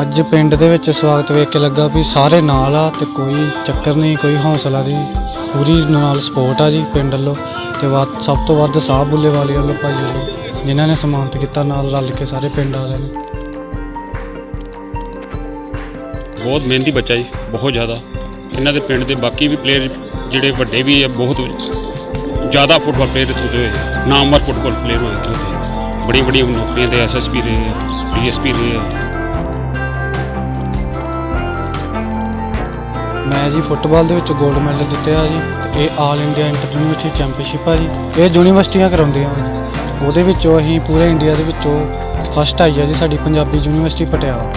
ਅੱਜ ਪਿੰਡ ਦੇ ਵਿੱਚ ਸਵਾਗਤ ਵੇਖ ਕੇ ਲੱਗਾ ਵੀ ਸਾਰੇ ਨਾਲ ਆ ਤੇ ਕੋਈ ਚੱਕਰ ਨਹੀਂ, ਕੋਈ ਹੌਸਲਾ ਦੀ ਪੂਰੀ ਨਾਲ ਸਪੋਰਟ ਆ ਜੀ ਪਿੰਡ ਵੱਲੋਂ ਤੇ ਵੱਧ, ਸਭ ਤੋਂ ਵੱਧ ਸਾਹ ਬੁੱਲੇ ਵਾਲੇ ਵੱਲੋਂ ਭਾਈ ਵੱਲੋਂ ਜਿਨ੍ਹਾਂ ਨੇ ਸਨਮਾਨਿਤ ਕੀਤਾ ਨਾਲ ਰਲ ਕੇ ਸਾਰੇ ਪਿੰਡ ਵਾਲਿਆਂ ਨੇ। ਬਹੁਤ ਮਿਹਨਤੀ ਬੱਚਾ ਜੀ, ਬਹੁਤ ਜ਼ਿਆਦਾ। ਇਹਨਾਂ ਦੇ ਪਿੰਡ ਦੇ ਬਾਕੀ ਵੀ ਪਲੇਅਰ ਜਿਹੜੇ ਵੱਡੇ ਵੀ ਆ, ਬਹੁਤ ਜ਼ਿਆਦਾ ਫੁੱਟਬਾਲ ਪਲੇਅਰ ਇੱਥੋਂ ਦੇ ਹੋਏ ਨਾਮਵਰ ਫੁੱਟਬਾਲ ਪਲੇਅਰ ਹੋਏ ਇੱਥੋਂ ਦੇ ਬੜੀ ਬੜੀ ਨੌਕਰੀਆਂ ਦੇ ਐਸਐਸਪੀ ਰਹੇ ਆ ਡੀਐਸਪੀ ਰਹੇ ਆ। ਮੈਂ ਜੀ ਫੁੱਟਬਾਲ ਦੇ ਵਿੱਚ 골ਡ ਮੈਡਲ ਜਿੱਤਿਆ ਜੀ ਤੇ ਇਹ all India inter university championship ਆ ਜੀ। ਇਹ ਯੂਨੀਵਰਸਿਟੀਆਂ ਕਰਾਉਂਦੀਆਂ ਜੀ ਉਹਦੇ ਵਿੱਚੋਂ ਅਸੀਂ ਪੂਰੇ ਇੰਡੀਆ ਦੇ ਵਿੱਚੋਂ ਫਸਟ ਆਈ ਆ ਜੀ ਸਾਡੀ ਪੰਜਾਬੀ ਯੂਨੀਵਰਸਿਟੀ ਪਟਿਆਲਾ।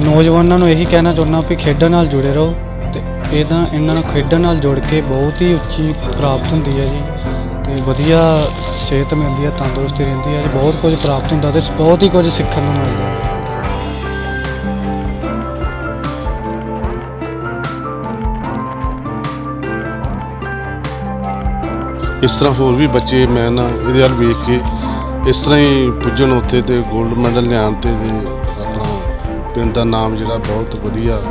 ਨੌਜਵਾਨਾਂ ਨੂੰ ਇਹੀ ਕਹਿਣਾ ਚਾਹੁੰਦਾ ਵੀ ਖੇਡਾਂ ਨਾਲ ਜੁੜੇ ਰਹੋ ਤੇ ਇਹਦਾ ਇਹਨਾਂ ਨੂੰ ਖੇਡਾਂ ਨਾਲ ਜੁੜ ਕੇ ਬਹੁਤ ਹੀ ਉੱਚੀ ਪ੍ਰਾਪਤ ਹੁੰਦੀ ਹੈ ਜੀ। ਵਧੀਆ ਸਿਹਤ ਮਿਲਦੀ ਹੈ ਤੰਦਰੁਸਤੀ ਰਹਿੰਦੀ ਹੈ ਜੀ ਬਹੁਤ ਕੁਝ ਪ੍ਰਾਪਤ ਹੁੰਦਾ ਤੇ ਬਹੁਤ ਹੀ ਕੁਝ ਸਿੱਖਣ ਨੂੰ ਮਿਲਦਾ। ਇਸ ਤਰ੍ਹਾਂ ਹੋਰ ਵੀ ਬੱਚੇ ਮੈਂ ਨਾ ਇਹਦੇ ਵੱਲ ਵੇਖ ਕੇ ਇਸ ਤਰ੍ਹਾਂ ਹੀ ਪੁੱਜਣ ਉੱਥੇ ਤੇ 골ਡ ਮੈਡਲ ਲਿਆਉਣ ਤੇ ਆਪਣਾ ਪਿੰਡ ਦਾ ਨਾਮ ਜਿਹੜਾ ਬਹੁਤ ਵਧੀਆ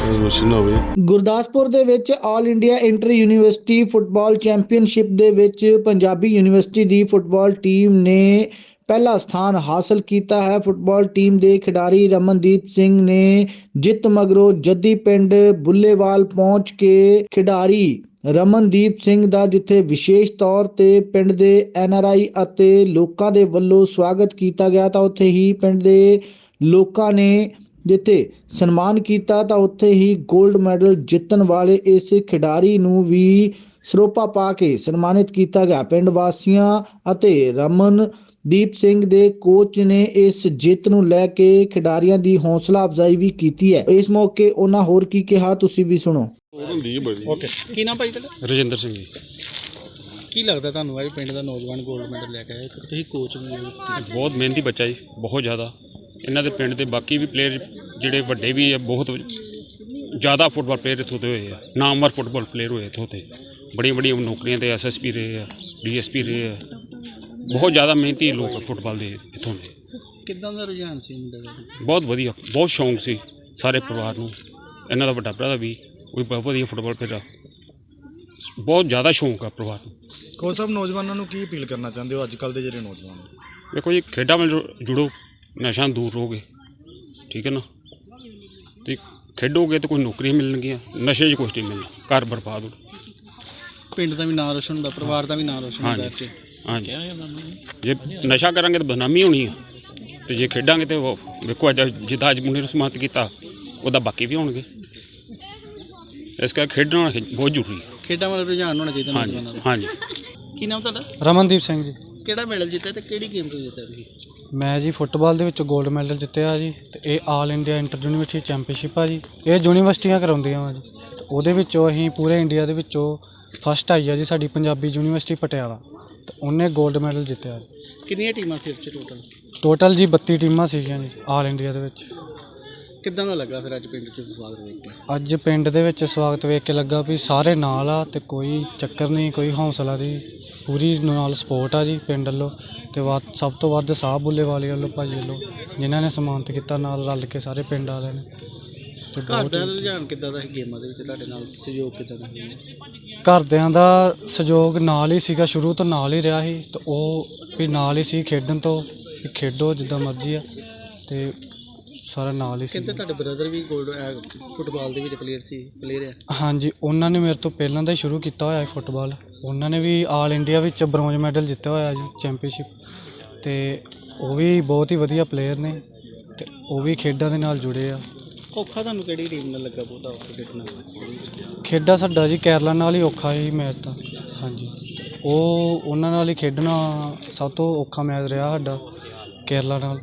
ਅਹ, ਹੋਵੇ ਗੁਰਦਾਸਪੁਰ ਦੇ ਵਿੱਚ all India inter university football championship ਦੇ ਵਿੱਚ ਪੰਜਾਬੀ ਯੂਨੀਵਰਸਿਟੀ ਦੀ ਫੁੱਟਬਾਲ ਟੀਮ ਨੇ ਪਹਿਲਾ ਸਥਾਨ ਹਾਸਲ ਕੀਤਾ ਹੈ। ਫੁੱਟਬਾਲ ਟੀਮ ਦੇ ਖਿਡਾਰੀ ਰਮਨਦੀਪ ਸਿੰਘ ਨੇ ਜਿੱਤ ਮਗਰੋਂ ਜੱਦੀ ਪਿੰਡ ਬੁੱਲੇਵਾਲ ਪਹੁੰਚ ਕੇ ਖਿਡਾਰੀ ਰਮਨਦੀਪ ਸਿੰਘ ਦਾ ਜਿੱਥੇ ਵਿਸ਼ੇਸ਼ ਤੌਰ ਤੇ ਪਿੰਡ ਦੇ ਐਨਆਰਆਈ ਅਤੇ ਲੋਕਾਂ ਦੇ ਵੱਲੋਂ ਸਵਾਗਤ ਕੀਤਾ ਗਿਆ ਤਾਂ ਉੱਥੇ ਹੀ ਪਿੰਡ ਦੇ ਲੋਕਾਂ ਨੇ ਜਿੱਥੇ ਸਨਮਾਨ ਕੀਤਾ ਤਾਂ ਉੱਥੇ ਹੀ 골ਡ ਮੈਡਲ ਜਿੱਤਣ ਵਾਲੇ ਇਸ ਖਿਡਾਰੀ ਨੂੰ ਵੀ ਸਰੋਪਾ ਪਾ ਕੇ ਸਨਮਾਨਿਤ ਕੀਤਾ ਗਿਆ। ਪਿੰਡ ਵਾਸੀਆਂ ਅਤੇ ਰਮਨਦੀਪ ਸਿੰਘ ਦੇ ਕੋਚ ਨੇ ਇਸ ਜਿੱਤ ਨੂੰ ਲੈ ਕੇ ਖਿਡਾਰੀਆਂ ਦੀ ਹੌਸਲਾ ਅਫਜ਼ਾਈ ਵੀ ਕੀਤੀ ਹੈ। ਇਸ ਮੌਕੇ ਉਹਨਾਂ ਹੋਰ ਕੀ ਕਿਹਾ ਤੁਸੀਂ ਵੀ ਸੁਣੋ। ਹੁੰਦੀ ਹੈ ਬੜੀ ਓਕੇ। ਕੀ ਨਾਮ ਭਾਈ ਤੁਹਾਡਾ? ਰਜਿੰਦਰ ਸਿੰਘ ਜੀ। ਕੀ ਲੱਗਦਾ ਤੁਹਾਨੂੰ ਅੱਜ ਪਿੰਡ ਦਾ ਨੌਜਵਾਨ 골ਡ ਮੈਡਲ ਲੈ ਕੇ ਆਇਆ? ਇੱਕ ਤੁਸੀਂ ਕੋਚ ਵੀ ਹੋ ਬਹੁਤ ਮਿਹਨਤੀ ਬੱਚਾ ਜੀ ਬਹੁਤ ਜ਼ਿਆਦਾ। ਇਹਨਾਂ ਦੇ ਪਿੰਡ ਦੇ ਬਾਕੀ ਵੀ ਪਲੇਅਰ ਜਿਹੜੇ ਵੱਡੇ ਵੀ ਆ ਬਹੁਤ ਜ਼ਿਆਦਾ ਫੁੱਟਬਾਲ ਪਲੇਅਰ ਇੱਥੋਂ ਦੇ ਹੋਏ ਆ। ਨਾਮਵਰ ਫੁੱਟਬਾਲ ਪਲੇਅਰ ਹੋਏ ਇੱਥੋਂ ਤੇ ਬੜੀ ਬੜੀ ਨੌਕਰੀਆਂ ਦੇ ਐਸਐਸਪੀ ਰਹੇ ਆ ਡੀਐਸਪੀ ਰਹੇ ਆ। ਬਹੁਤ ਜ਼ਿਆਦਾ ਮਿਹਨਤੀ ਲੋਕ ਆ ਫੁੱਟਬਾਲ ਦੇ ਇੱਥੋਂ ਦੇ। ਕਿੱਦਾਂ ਦਾ ਰੁਝਾਨ ਸੀ ਮੁੰਡੇ ਦਾ? ਬਹੁਤ ਵਧੀਆ ਬਹੁਤ ਸ਼ੌਂਕ ਸੀ ਸਾਰੇ ਪਰਿਵਾਰ ਨੂੰ। ਇਹਨਾਂ ਦਾ ਵੱਡਾ ਭਰਾ ਵੀ ਉਹ ਵੀ ਬਹੁਤ ਵਧੀਆ ਫੁੱਟਬਾਲ ਪਲੇਅਰ ਆ। ਬਹੁਤ ਜ਼ਿਆਦਾ ਸ਼ੌਂਕ ਆ ਪਰਿਵਾਰ ਨੂੰ। ਕੋਚ ਸਾਹਿਬ ਨੌਜਵਾਨਾਂ ਨੂੰ ਕੀ ਅਪੀਲ ਕਰਨਾ ਚਾਹੁੰਦੇ ਹੋ ਅੱਜ ਕੱਲ ਦੇ ਜਿਹੜੇ ਨੌਜਵਾਨ? ਨੇ? ਵੇਖੋ ਜੀ ਖੇਡਾਂ ਨਾਲ ਜੁੜੋ। ਨਸ਼ਾ ਦੂਰ ਰਹੋਗੇ। ਠੀਕ ਹੈ ਨਾ? ਤੇ ਖੇਡੋਗੇ ਤਾਂ ਕੋਈ ਨੌਕਰੀਆਂ ਮਿਲਣਗੀਆਂ ਨਸ਼ੇ 'ਚ ਕੁਛ ਨਹੀਂ ਮਿਲਣਾ ਘਰ ਬਰਬਾਦ ਹੋ ਪਿੰਡ ਦਾ ਵੀ ਨਾਮ ਰੋਸ਼ਨ ਹੁੰਦਾ ਪਰਿਵਾਰ ਦਾ ਵੀ ਨਾਮ ਰੋਸ਼ਨ ਹੁੰਦਾ ਹਾਂਜੀ। ਹਾਂਜੀ। ਨੇ? ਜੇ ਨਸ਼ਾ ਕਰਾਂਗੇ ਤਾਂ ਬਦਨਾਮੀ ਹੋਣੀ ਆ। ਤੇ ਜੇ ਖੇਡਾਂਗੇ ਤੇ ਉਹ ਵੇਖੋ ਅੱਜ ਜਿੱਦਾਂ ਅੱਜ ਮੁੰਡੇ ਨੂੰ ਸਮਾਤ ਕੀਤਾ ਉਹਦਾ ਬਾਕੀ ਵੀ ਹੋਣਗੇ। ਇਸ ਕਰਕੇ ਖੇਡਣਾ ਬਹੁਤ ਜ਼ਰੂਰੀ ਹੈ ਖੇਡਾਂ ਵੱਲ ਰੁਝਾਨ ਹੋਣਾ ਚਾਹੀਦਾ ਹਾਂਜੀ ਹਾਂਜੀ। ਕੀ ਨਾਮ ਤੁਹਾਡਾ? ਰਮਨਦੀਪ ਸਿੰਘ ਜੀ। ਕਿਹੜਾ ਮੈਡਲ ਜਿੱਤਿਆ ਤੇ ਕਿਹੜੀ ਗੇਮ ਤੋਂ ਜਿੱਤਿਆ ਤੁਸੀਂ? ਮੈਂ ਜੀ ਫੁੱਟਬਾਲ ਦੇ ਵਿੱਚ 골ਡ ਮੈਡਲ ਜਿੱਤਿਆ ਜੀ ਤੇ ਇਹ all India inter university championship ਆ ਜੀ। ਇਹ ਯੂਨੀਵਰਸਿਟੀਆਂ ਕਰਾਉਂਦੀਆਂ ਵਾ ਜੀ। ਤੇ ਉਹਦੇ ਵਿੱਚੋਂ ਅਸੀਂ ਪੂਰੇ ਇੰਡੀਆ ਦੇ ਵਿੱਚੋਂ ਫਸਟ ਆਈ ਆ ਜੀ ਸਾਡੀ ਪੰਜਾਬੀ ਯੂਨੀਵਰਸਿਟੀ ਪਟਿਆਲਾ। ਤੇ ਉਹਨੇ 골ਡ ਮੈਡਲ ਜਿੱਤਿਆ ਜੀ। ਕਿੰਨੀਆਂ ਟੀਮਾਂ ਸੀ ਇੱਥੇ ਟੋਟਲ ਟੋਟਲ ਜੀ 32 ਟੀਮਾਂ ਸੀਗੀਆਂ ਜੀ ਆਲ ਇੰਡੀਆ ਦੇ ਵਿੱਚ। ਕਿੱਦਾਂ ਦਾ ਲੱਗਾ ਫਿਰ ਅੱਜ ਪਿੰਡ 'ਚ ਸਵਾਗਤ ਵੇਖ ਕੇ? ਅੱਜ ਪਿੰਡ ਦੇ ਵਿੱਚ ਸਵਾਗਤ ਵੇਖ ਕੇ ਲੱਗਾ ਵੀ ਸਾਰੇ ਨਾਲ ਆ ਤੇ ਕੋਈ ਚੱਕਰ ਨਹੀਂ ਕੋਈ ਹੌਸਲਾ ਦੀ ਪੂਰੀ ਨਾਲ ਸਪੋਰਟ ਆ ਜੀ ਪਿੰਡ ਵੱਲੋਂ ਤੇ ਵੱਧ ਸਭ ਤੋਂ ਵੱਧ ਸਾਹ ਬੁੱਲੇ ਵਾਲੇ ਵੱਲੋਂ ਭਾਈ ਵੱਲੋਂ ਜਿਨ੍ਹਾਂ ਨੇ ਸਨਮਾਨਿਤ ਕੀਤਾ ਨਾਲ ਰਲ ਕੇ ਸਾਰੇ ਪਿੰਡ ਵਾਲਿਆਂ ਨੇ। ਤੇ ਘਰ ਬਹੁਤ ਦਾ ਰੁਝਾਨ ਕਿੱਦਾਂ ਦਾ ਸੀ ਗੇਮਾਂ ਦੇ ਵਿੱਚ? ਤੁਹਾਡੇ ਨਾਲ ਸਹਿਯੋਗ ਕਿੱਦਾਂ ਦਾ ਸੀ? ਘਰਦਿਆਂ ਦਾ ਸਹਿਯੋਗ ਨਾਲ ਹੀ ਸੀਗਾ ਸ਼ੁਰੂ ਤੋਂ ਨਾਲ ਹੀ ਰਿਹਾ ਸੀ ਤੇ ਉਹ ਵੀ ਨਾਲ ਹੀ ਸੀ ਖੇਡਣ ਤੋਂ ਵੀ ਖੇਡੋ ਜਿੱਦਾਂ ਮਰਜ਼ੀ ਆ। ਤੇ ਸਾਰਾ ਨਾਲ ਹੀ ਸੀ। ਕਹਿੰਦੇ ਤੁਹਾਡੇ ਬ੍ਰਦਰ ਵੀ 골ਡ ਫੁੱਟਬਾਲ ਦੇ ਵਿੱਚ ਪਲੇਅਰ ਸੀ ਪਲੇਅਰ ਹੈ ਹਾਂਜੀ ਉਹਨਾਂ ਨੇ ਮੇਰੇ ਤੋਂ ਪਹਿਲਾਂ ਦਾ ਹੀ ਸ਼ੁਰੂ ਕੀਤਾ ਹੋਇਆ ਹੈ ਫੁੱਟਬਾਲ ਉਹਨਾਂ ਨੇ ਵੀ ਆਲ ਇੰਡੀਆ ਵਿੱਚ ਬ੍ਰੌਂਜ਼ ਮੈਡਲ ਜਿੱਤਿਆ ਹੋਇਆ ਜੀ ਚੈਂਪੀਅਨਸ਼ਿਪ ਤੇ ਉਹ ਵੀ ਬਹੁਤ ਹੀ ਵਧੀਆ ਪਲੇਅਰ ਨੇ ਤੇ ਉਹ ਵੀ ਖੇਡਾਂ ਦੇ ਨਾਲ ਜੁੜੇ ਆ। ਔਖਾ ਤੁਹਾਨੂੰ ਕਿਹੜੀ ਟੀਮ ਨਾਲ ਲੱਗਾ ਬਹੁਤਾ ਔਖਾ ਖੇਡਣਾ? ਖੇਡਾਂ ਸਾਡਾ ਜੀ ਕੇਰਲਾ ਨਾਲ ਹੀ ਔਖਾ ਹੀ ਮੈਚ ਤਾਂ ਹਾਂਜੀ। ਉਹ ਉਹਨਾਂ ਨਾਲ ਹੀ ਖੇਡਣਾ ਸਭ ਤੋਂ ਔਖਾ ਮੈਚ ਰਿਹਾ ਸਾਡਾ ਕੇਰਲਾ ਨਾਲ।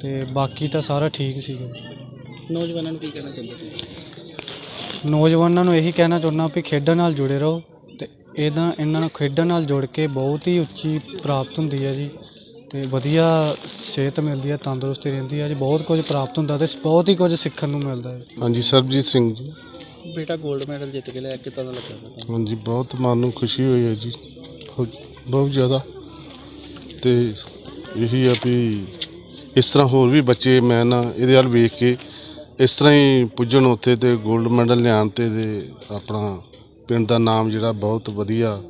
ਤੇ ਬਾਕੀ ਤਾਂ ਸਾਰਾ ਠੀਕ ਸੀਗਾ। ਨੌਜਵਾਨਾਂ ਨੂੰ ਕੀ ਕਹਿਣਾ ਚਾਹੁੰਦੇ ਨੌਜਵਾਨਾਂ ਨੂੰ ਇਹੀ ਕਹਿਣਾ ਚਾਹੁੰਦਾ ਵੀ ਖੇਡਾਂ ਨਾਲ ਜੁੜੇ ਰਹੋ ਤੇ ਇਹਦਾ ਇਹਨਾਂ ਨੂੰ ਖੇਡਾਂ ਨਾਲ ਜੁੜ ਕੇ ਬਹੁਤ ਹੀ ਉੱਚੀ ਪ੍ਰਾਪਤ ਹੁੰਦੀ ਹੈ ਜੀ ਤੇ ਵਧੀਆ ਸਿਹਤ ਮਿਲਦੀ ਹੈ ਤੰਦਰੁਸਤੀ ਰਹਿੰਦੀ ਹੈ ਜੀ ਬਹੁਤ ਕੁਝ ਪ੍ਰਾਪਤ ਹੁੰਦਾ ਤੇ ਬਹੁਤ ਹੀ ਕੁਝ ਸਿੱਖਣ ਨੂੰ ਮਿਲਦਾ ਹੈ। ਹਾਂਜੀ ਸਰਬਜੀਤ ਸਿੰਘ ਜੀ। ਬੇਟਾ 골ਡ ਮੈਡਲ ਜਿੱਤ ਕੇ ਲਿਆ ਕਿੱਦਾਂ ਦਾ ਲੱਗਾ ਤੁਹਾਨੂੰ? ਹਾਂਜੀ ਬਹੁਤ ਮਨ ਨੂੰ ਖੁਸ਼ੀ ਹੋਈ ਹੈ ਜੀ ਬਹੁਤ ਬਹੁਤ ਜ਼ਿਆਦਾ। ਤੇ ਇਹੀ ਆ ਵੀ ਇਸ ਤਰ੍ਹਾਂ ਹੋਰ ਵੀ ਬੱਚੇ ਮੈਂ ਨਾ ਇਹਦੇ ਵੱਲ ਵੇਖ ਕੇ ਇਸ ਤਰ੍ਹਾਂ ਹੀ ਪੁੱਜਣ ਉੱਥੇ ਤੇ 골ਡ ਮੈਡਲ ਲਿਆਉਣ ਤੇ ਤੇ ਆਪਣਾ ਪਿੰਡ ਦਾ ਨਾਮ ਜਿਹੜਾ ਬਹੁਤ ਵਧੀਆ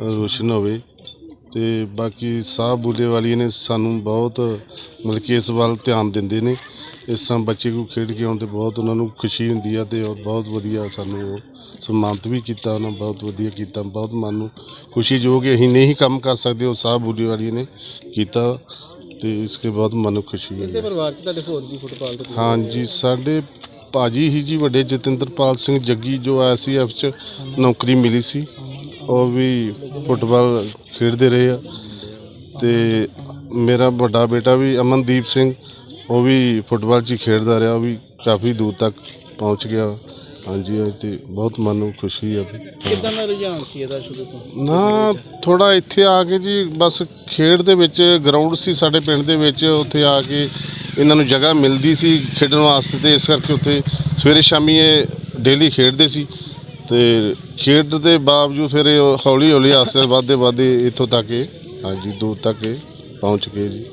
ਰੋਸ਼ਨ ਹੋਵੇ। ਤੇ ਬਾਕੀ ਸਾਹ ਬੁੱਲੇ ਵਾਲੀ ਨੇ ਸਾਨੂੰ ਬਹੁਤ, ਮਤਲਬ ਕਿ ਇਸ ਵੱਲ ਧਿਆਨ ਦਿੰਦੇ ਨੇ। ਇਸ ਤਰ੍ਹਾਂ ਬੱਚੇ ਕੋ ਖੇਡ ਕੇ ਆਉਣ ਤੇ ਬਹੁਤ ਉਹਨਾਂ ਨੂੰ ਖੁਸ਼ੀ ਹੁੰਦੀ ਆ ਤੇ ਔਰ ਬਹੁਤ ਵਧੀਆ ਸਾਨੂੰ ਉਹ ਸਨਮਾਨਿਤ ਵੀ ਕੀਤਾ, ਉਹਨਾਂ ਬਹੁਤ ਵਧੀਆ ਕੀਤਾ, ਬਹੁਤ ਮਨ ਨੂੰ ਖੁਸ਼ੀ ਜੋ ਕਿ ਅਸੀਂ ਨਹੀਂ ਕੰਮ ਕਰ ਸਕਦੇ, ਉਹ ਸਾਹ ਬੁੱਲੇ ਵਾਲੀ ਨੇ ਕੀਤਾ। ਤੇ ਇਸਕੇ ਬਹੁਤ ਮਨ ਨੂੰ ਖੁਸ਼ੀ ਹੋਈ ਤੇ ਪਰਿਵਾਰ 'ਚ ਤੁਹਾਡੇ ਹੋਰ ਵੀ ਫੁੱਟਬਾਲ ਦੇ player ਹਾਂਜੀ ਸਾਡੇ ਭਾਜੀ ਹੀ ਜੀ ਵੱਡੇ ਜਤਿੰਦਰਪਾਲ ਸਿੰਘ ਜੱਗੀ ਜੋ ਆਰਸੀਐਫ ਚ ਨੌਕਰੀ ਮਿਲੀ ਸੀ ਉਹ ਵੀ ਫੁੱਟਬਾਲ ਖੇਡਦੇ ਰਹੇ ਆ। ਤੇ ਮੇਰਾ ਵੱਡਾ ਬੇਟਾ ਵੀ ਅਮਨਦੀਪ ਸਿੰਘ ਉਹ ਵੀ ਫੁੱਟਬਾਲ 'ਚ ਹੀ ਖੇਡਦਾ ਰਿਹਾ ਉਹ ਵੀ ਕਾਫੀ ਦੂਰ ਤੱਕ ਪਹੁੰਚ ਗਿਆ। ਹਾਂਜੀ ਇਹ ਤੇ ਬਹੁਤ ਮਨ ਨੂੰ ਖੁਸ਼ੀ ਆ। ਵੀ ਕਿੱਦਾਂ ਦਾ ਰੁਝਾਨ ਸੀ ਇਹਦਾ ਸ਼ੁਰੂ ਤੋਂ? ਨਾ ਥੋੜਾ ਇੱਥੇ ਆ ਕੇ ਜੀ ਬਸ ਖੇਡ ਦੇ ਵਿੱਚ ਗਰਾਊਂਡ ਸੀ ਸਾਡੇ ਪਿੰਡ ਦੇ ਵਿੱਚ ਉੱਥੇ ਆ ਕੇ ਇਹਨਾਂ ਨੂੰ ਜਗ੍ਹਾ ਮਿਲਦੀ ਸੀ ਖੇਡਣ ਵਾਸਤੇ ਤੇ ਇਸ ਕਰਕੇ ਉੱਥੇ ਸਵੇਰੇ ਸ਼ਾਮੀ ਇਹ ਡੇਲੀ ਖੇਡਦੇ ਸੀ ਤੇ ਖੇਡ ਦੇ ਬਾਵਜੂਦ ਫਿਰ ਇਹ ਹੌਲੀ ਹੌਲੀ ਆਸਤੇ ਵੱਧਦੇ ਵੱਧਦੇ ਇੱਥੋਂ ਤੱਕ ਇਹ ਹਾਂਜੀ ਦੂਰ ਤੱਕ ਇਹ ਪਹੁੰਚ ਗਏ ਜੀ।